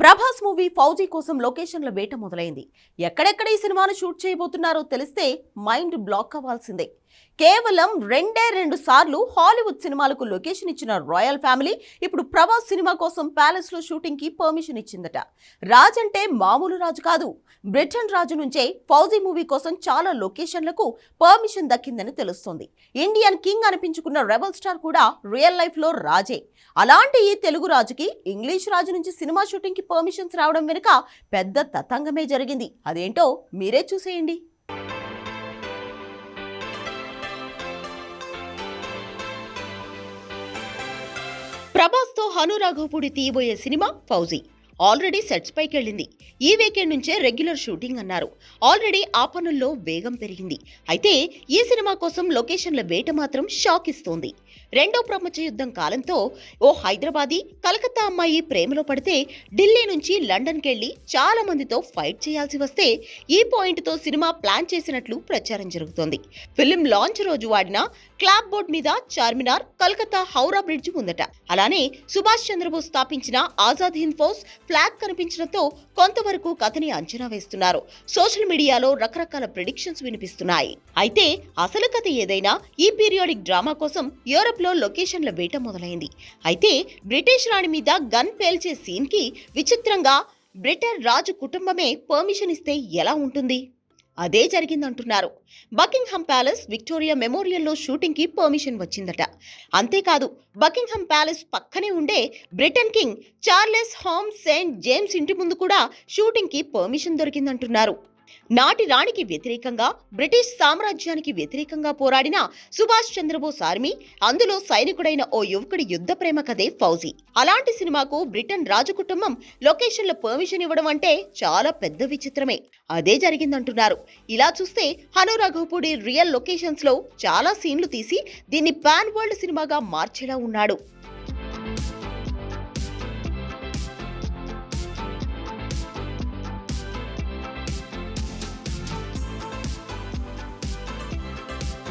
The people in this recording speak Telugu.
ప్రభా ప్రభాస్ మూవీ ఫౌజీ కోసం లొకేషన్ల వేట మొదలైంది. ఎక్కడెక్కడ ఈ సినిమాను షూట్ చేయబోతున్నారో తెలిస్తే మైండ్ బ్లాక్ అవ్వాల్సిందే. కేవలం రెండే రెండు సార్లు హాలీవుడ్ సినిమాలకు లొకేషన్ ఇచ్చిన రాయల్ ఫ్యామిలీ ఇప్పుడు ప్రభాస్ సినిమా కోసం ప్యాలెస్లో షూటింగ్కి పర్మిషన్ ఇచ్చిందట. రాజ్ అంటే మామూలు రాజు కాదు. బ్రిటన్ రాజు నుంచే ఫౌజీ మూవీ కోసం చాలా లొకేషన్లకు పర్మిషన్ దక్కిందని తెలుస్తోంది. ఇండియన్ కింగ్ అనిపించుకున్న రెబల్ స్టార్ కూడా రియల్ లైఫ్లో రాజే. అలాంటి ఈ తెలుగు రాజుకి ఇంగ్లీష్ రాజు నుంచి సినిమా షూటింగ్కి పర్మిషన్స్ రావడం వెనుక పెద్ద తతంగమే జరిగింది. అదేంటో మీరే చూసేయండి. ప్రభాస్తో హను రాఘవపూడి తీయబోయే సినిమా ఫౌజీ. ఆల్రెడీ సెట్స్ పైకి వెళ్ళింది ఈ వీకెండ్ నుంచే రెగ్యులర్ షూటింగ్ అన్నారు. ఆల్రెడీ ఆ పనుల్లో వేగం పెరిగింది. అయితే ఈ సినిమా కోసం లొకేషన్ల వేట మాత్రం షాక్ ఇస్తోంది. రెండో ప్రపంచ యుద్ధం కాలంతో ఓ హైదరాబాదీ కలకత్తా అమ్మాయి ప్రేమలో పడితే ఢిల్లీ నుంచి లండన్కి వెళ్ళి చాలా మందితో ఫైట్ చేయాల్సి వస్తే ఈ పాయింట్తో సినిమా ప్లాన్ చేసినట్లు ప్రచారం జరుగుతోంది. ఫిలిం లాంచ్ రోజు వాడిన క్లాప్ బోర్డ్ మీద చార్మినార్ కలకత్తా హౌరా బ్రిడ్జ్ ఉందట. అలానే సుభాష్ చంద్రబోస్ స్థాపించిన ఆజాద్ హింద్ ఫోర్స్ ఫ్లాగ్ కనిపించడంతో కొంతవరకు కథని అంచనా వేస్తున్నారు. సోషల్ మీడియాలో రకరకాల ప్రిడిక్షన్స్ వినిపిస్తున్నాయి. అయితే అసలు కథ ఏదైనా ఈ పీరియాడిక్ డ్రామా కోసం యూరప్లో లొకేషన్ల వేట మొదలైంది. అయితే బ్రిటిష్ రాణి మీద గన్ పేల్చే సీన్కి విచిత్రంగా బ్రిటన్ రాజు కుటుంబమే పర్మిషన్ ఇస్తే ఎలా ఉంటుంది? అదే జరిగిందంటున్నారు. బకింగ్హామ్ ప్యాలెస్ విక్టోరియా మెమోరియల్లో షూటింగ్కి పర్మిషన్ వచ్చిందట. అంతేకాదు బకింగ్హామ్ ప్యాలెస్ పక్కనే ఉండే Britain king Charles home Saint James ఇంటి ముందు కూడా షూటింగ్కి పర్మిషన్ దొరికిందంటున్నారు. నాటి రాణికి వ్యతిరేకంగా బ్రిటిష్ సామ్రాజ్యానికి వ్యతిరేకంగా పోరాడిన సుభాష్ చంద్రబోస్ ఆర్మీ అందులో సైనికుడైన ఓ యువకుడి యుద్ధ ప్రేమ కథే ఫౌజీ. అలాంటి సినిమాకు బ్రిటన్ రాజు కుటుంబం లొకేషన్ల పర్మిషన్ ఇవ్వడం అంటే చాలా పెద్ద విచిత్రమే. అదే జరిగిందంటున్నారు. ఇలా చూస్తే హను రఘుపూడి రియల్ లొకేషన్స్లో చాలా సీన్లు తీసి దీన్ని పాన్ వరల్డ్ సినిమాగా మార్చేలా ఉన్నాడు.